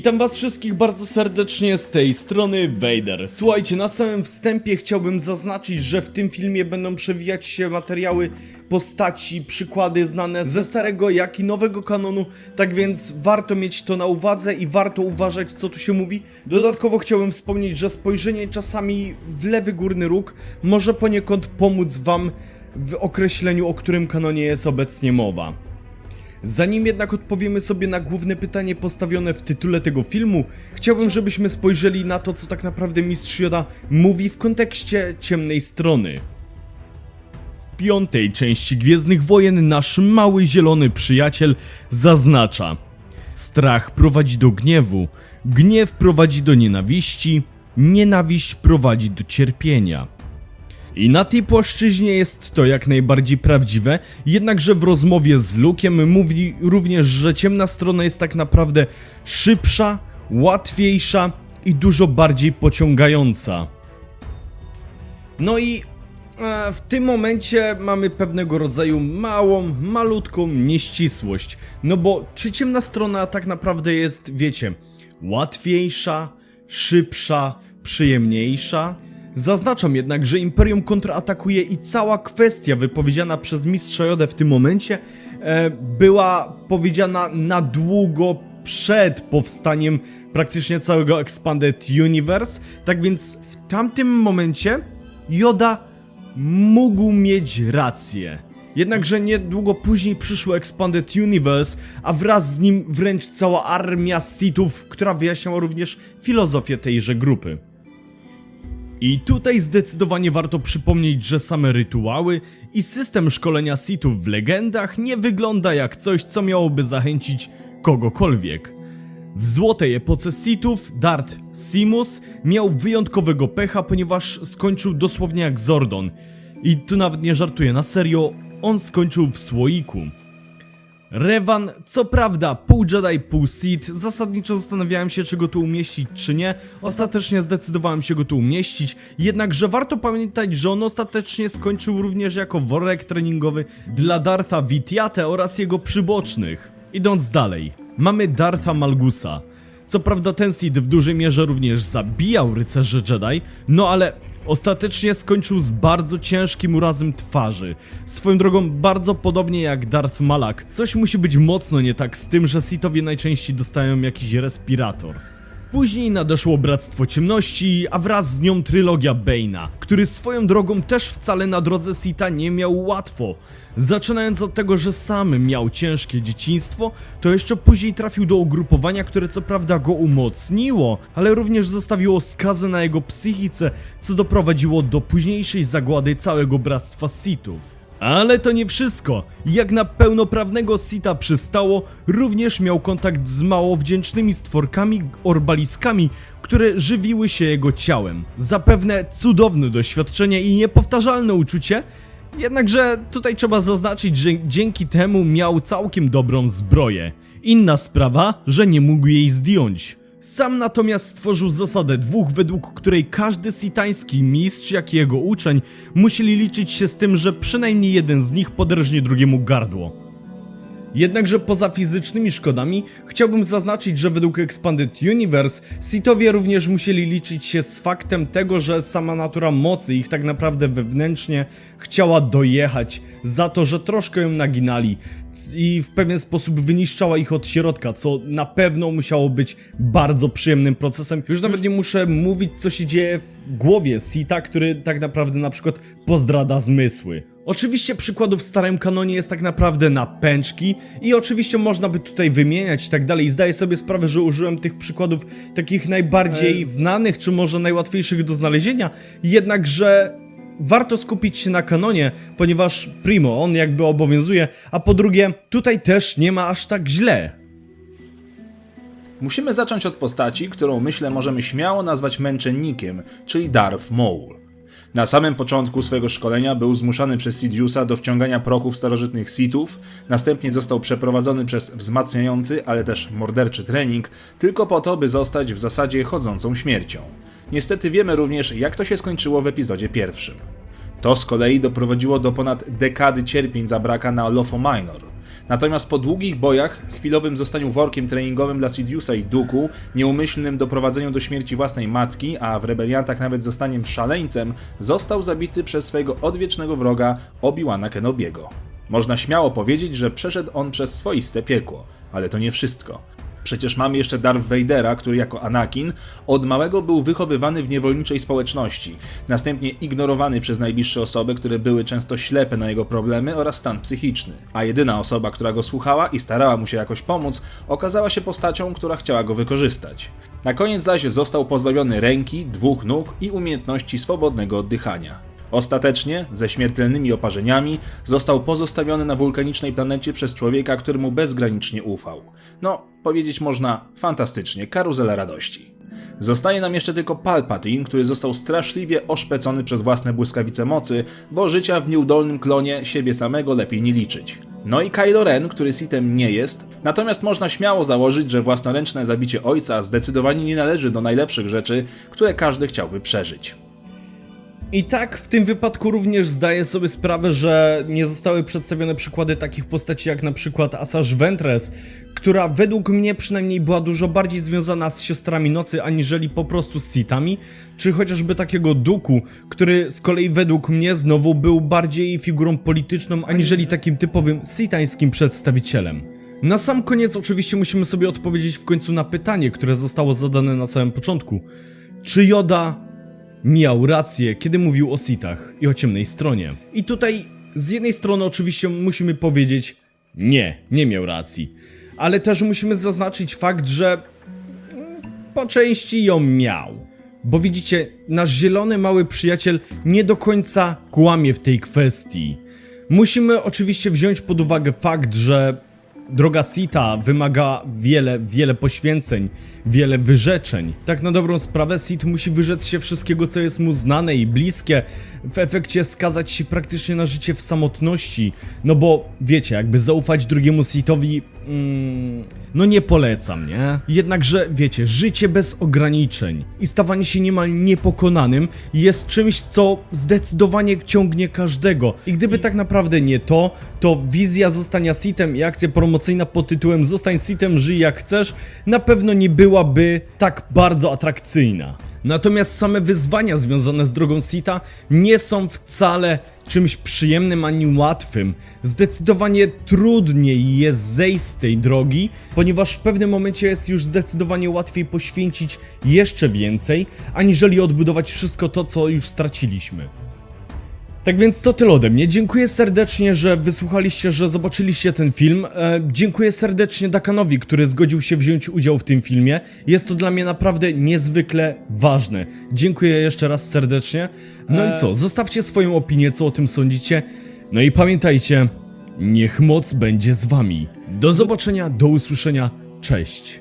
Witam was wszystkich bardzo serdecznie z tej strony Vader. Słuchajcie, na samym wstępie chciałbym zaznaczyć, że w tym filmie będą przewijać się materiały, postaci, przykłady znane ze starego jak i nowego kanonu, tak więc warto mieć to na uwadze i warto uważać co tu się mówi. Dodatkowo chciałbym wspomnieć, że spojrzenie czasami w lewy górny róg może poniekąd pomóc wam w określeniu o którym kanonie jest obecnie mowa. Zanim jednak odpowiemy sobie na główne pytanie postawione w tytule tego filmu, chciałbym, żebyśmy spojrzeli na to, co tak naprawdę Mistrz Yoda mówi w kontekście ciemnej strony. W piątej części Gwiezdnych Wojen nasz mały zielony przyjaciel zaznacza Strach prowadzi do gniewu, gniew prowadzi do nienawiści, nienawiść prowadzi do cierpienia. I na tej płaszczyźnie jest to jak najbardziej prawdziwe, jednakże w rozmowie z Luke'em mówi również, że ciemna strona jest tak naprawdę szybsza, łatwiejsza i dużo bardziej pociągająca. No i e, w tym momencie mamy pewnego rodzaju małą, malutką nieścisłość. No bo czy ciemna strona tak naprawdę jest, wiecie, łatwiejsza, szybsza, przyjemniejsza? Zaznaczam jednak, że Imperium kontratakuje i cała kwestia wypowiedziana przez Mistrza Jodę w tym momencie e, była powiedziana na długo przed powstaniem praktycznie całego Expanded Universe. Tak więc w tamtym momencie Joda mógł mieć rację. Jednakże niedługo później przyszło Expanded Universe, a wraz z nim wręcz cała armia Sithów, która wyjaśniała również filozofię tejże grupy. I tutaj zdecydowanie warto przypomnieć, że same rytuały i system szkolenia Sithów w legendach nie wygląda jak coś, co miałoby zachęcić kogokolwiek. W złotej epoce Sithów Darth Simus miał wyjątkowego pecha, ponieważ skończył dosłownie jak Zordon. I tu nawet nie żartuję, na serio, on skończył w słoiku. Revan, co prawda, pół Jedi, pół Sith, zasadniczo zastanawiałem się, czy go tu umieścić, czy nie. Ostatecznie zdecydowałem się go tu umieścić, jednakże warto pamiętać, że on ostatecznie skończył również jako worek treningowy dla Dartha Vitiate oraz jego przybocznych. Idąc dalej, mamy Dartha Malgusa. Co prawda ten Sith w dużej mierze również zabijał rycerzy Jedi, no ale ostatecznie skończył z bardzo ciężkim urazem twarzy. Swoją drogą bardzo podobnie jak Darth Malak. Coś musi być mocno nie tak z tym, że Sithowie najczęściej dostają jakiś respirator. Później nadeszło Bractwo Ciemności, a wraz z nią trylogia Bane'a, który swoją drogą też wcale na drodze Sita nie miał łatwo. Zaczynając od tego, że sam miał ciężkie dzieciństwo, to jeszcze później trafił do ugrupowania, które co prawda go umocniło, ale również zostawiło skazę na jego psychice, co doprowadziło do późniejszej zagłady całego Bractwa Sithów. Ale to nie wszystko. Jak na pełnoprawnego Sita przystało, również miał kontakt z mało wdzięcznymi stworkami orbaliskami, które żywiły się jego ciałem. Zapewne cudowne doświadczenie i niepowtarzalne uczucie, jednakże tutaj trzeba zaznaczyć, że dzięki temu miał całkiem dobrą zbroję. Inna sprawa, że nie mógł jej zdjąć. Sam natomiast stworzył zasadę dwóch, według której każdy sitański mistrz, jak i jego uczeń, musieli liczyć się z tym, że przynajmniej jeden z nich poderżnie drugiemu gardło. Jednakże poza fizycznymi szkodami, chciałbym zaznaczyć, że według Expanded Universe, Sithowie również musieli liczyć się z faktem tego, że sama natura mocy ich tak naprawdę wewnętrznie chciała dojechać za to, że troszkę ją naginali i w pewien sposób wyniszczała ich od środka, co na pewno musiało być bardzo przyjemnym procesem. Już nawet nie muszę mówić, co się dzieje w głowie Sita, który tak naprawdę na przykład pozdrada zmysły. Oczywiście przykładów w starym kanonie jest tak naprawdę na pęczki i oczywiście można by tutaj wymieniać i tak dalej. I zdaję sobie sprawę, że użyłem tych przykładów takich najbardziej znanych, czy może najłatwiejszych do znalezienia, jednakże warto skupić się na kanonie, ponieważ primo, on jakby obowiązuje, a po drugie, tutaj też nie ma aż tak źle. Musimy zacząć od postaci, którą myślę możemy śmiało nazwać męczennikiem, czyli Darth Maul. Na samym początku swojego szkolenia był zmuszany przez Sidiousa do wciągania prochów starożytnych Sithów, następnie został przeprowadzony przez wzmacniający, ale też morderczy trening, tylko po to, by zostać w zasadzie chodzącą śmiercią. Niestety wiemy również, jak to się skończyło w epizodzie pierwszym. To z kolei doprowadziło do ponad dekady cierpień Zabraka na Lofo Minor. Natomiast po długich bojach, chwilowym zostaniu workiem treningowym dla Sidiousa i Duku, nieumyślnym doprowadzeniu do śmierci własnej matki, a w rebeliantach nawet zostaniem szaleńcem, został zabity przez swojego odwiecznego wroga Obi-Wana Kenobiego. Można śmiało powiedzieć, że przeszedł on przez swoiste piekło, ale to nie wszystko. Przecież mamy jeszcze Darth Vadera, który jako Anakin od małego był wychowywany w niewolniczej społeczności, następnie ignorowany przez najbliższe osoby, które były często ślepe na jego problemy oraz stan psychiczny. A jedyna osoba, która go słuchała i starała mu się jakoś pomóc, okazała się postacią, która chciała go wykorzystać. Na koniec zaś został pozbawiony ręki, dwóch nóg i umiejętności swobodnego oddychania. Ostatecznie, ze śmiertelnymi oparzeniami, został pozostawiony na wulkanicznej planecie przez człowieka, któremu bezgranicznie ufał. No, powiedzieć można fantastycznie, karuzela radości. Zostaje nam jeszcze tylko Palpatine, który został straszliwie oszpecony przez własne błyskawice mocy, bo życia w nieudolnym klonie siebie samego lepiej nie liczyć. No i Kylo Ren, który Sithem nie jest, natomiast można śmiało założyć, że własnoręczne zabicie ojca zdecydowanie nie należy do najlepszych rzeczy, które każdy chciałby przeżyć. I tak w tym wypadku również zdaję sobie sprawę, że nie zostały przedstawione przykłady takich postaci jak na przykład Asajj Ventress, która według mnie przynajmniej była dużo bardziej związana z siostrami nocy aniżeli po prostu z Sithami, czy chociażby takiego Duku, który z kolei według mnie znowu był bardziej figurą polityczną aniżeli takim typowym sitańskim przedstawicielem. Na sam koniec oczywiście musimy sobie odpowiedzieć w końcu na pytanie, które zostało zadane na samym początku. Czy Yoda miał rację, kiedy mówił o Sithach i o ciemnej stronie. I tutaj z jednej strony oczywiście musimy powiedzieć nie, nie miał racji. Ale też musimy zaznaczyć fakt, że mm, po części ją miał. Bo widzicie, nasz zielony mały przyjaciel nie do końca kłamie w tej kwestii. Musimy oczywiście wziąć pod uwagę fakt, że droga Sita wymaga wiele, wiele poświęceń, wiele wyrzeczeń. Tak na dobrą sprawę Sith musi wyrzec się wszystkiego, co jest mu znane i bliskie, w efekcie skazać się praktycznie na życie w samotności. No bo wiecie, jakby zaufać drugiemu Sithowi, mm, no nie polecam, nie? Jednakże wiecie, życie bez ograniczeń i stawanie się niemal niepokonanym jest czymś, co zdecydowanie ciągnie każdego. I gdyby tak naprawdę nie to, to wizja zostania Sithem i akcja promocyjna pod tytułem Zostań Sithem, żyj jak chcesz, na pewno nie byłaby tak bardzo atrakcyjna. Natomiast same wyzwania związane z drogą Sita nie są wcale czymś przyjemnym ani łatwym. Zdecydowanie trudniej jest zejść z tej drogi, ponieważ w pewnym momencie jest już zdecydowanie łatwiej poświęcić jeszcze więcej, aniżeli odbudować wszystko to, co już straciliśmy. Tak więc to tyle ode mnie. Dziękuję serdecznie, że wysłuchaliście, że zobaczyliście ten film. E, dziękuję serdecznie Dakanowi, który zgodził się wziąć udział w tym filmie. Jest to dla mnie naprawdę niezwykle ważne. Dziękuję jeszcze raz serdecznie. No i co? Zostawcie swoją opinię, co o tym sądzicie. No i pamiętajcie, niech moc będzie z wami. Do zobaczenia, do usłyszenia. Cześć.